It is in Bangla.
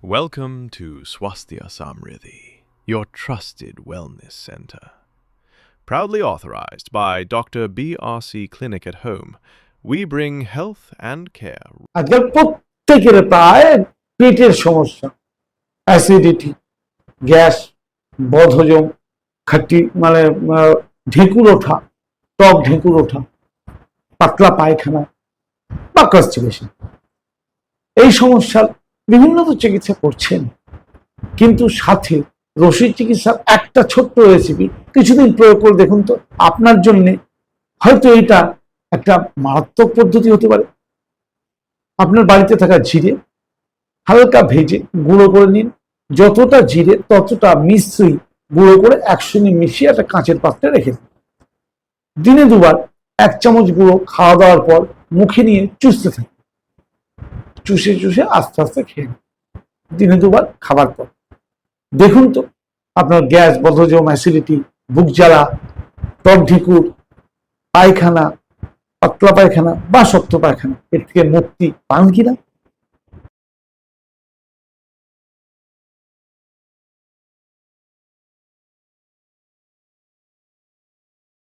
Welcome to Swasthya Samriddhi, your trusted wellness center. Proudly authorized by Dr. BRC Clinic at Home, we bring health and care আজকাল প্রত্যেকের প্রায় পেটের সমস্যা অ্যাসিডিটি গ্যাস বদহজম খাটি মানে আহ, ঢেকুর ওঠা টক ঢেকুর ওঠা পাতলা পায়খানা বা কনস্টিপেশন এই সমস্যার বিভিন্ন তো চিকিৎসা করছেন। কিন্তু সাথে রসিদ চিকিৎসার একটা ছোট্ট রেসিপি কিছুদিন প্রয়োগ করে দেখুন তো, আপনার জন্য হয়তো এটা একটা মারাত্মক পদ্ধতি হতে পারে। আপনার বাড়িতে থাকা জিরে হালকা ভেজে গুঁড়ো করে নিন। যতটা জিরে, ততটা মিশ্রি গুঁড়ো করে একসঙ্গে মিশিয়ে একটা কাঁচের পাত্রে রেখে দিন। দিনে দুবার এক চামচ গুঁড়ো খাওয়া দাওয়ার পর মুখে নিয়ে চুষতে থাকুন। চুষে চুষে আস্তে আস্তে খেয়ে। দিনে দুবার খাবার পর দেখুন তো, আপনার গ্যাস বদ্ধজম অ্যাসিডিটি, বুক জ্বালা, টক ঢিকুর, পায়খানা, পাতলা পায়খানা বা শক্ত পায়খানা, এর থেকে মুক্তি পান কিনা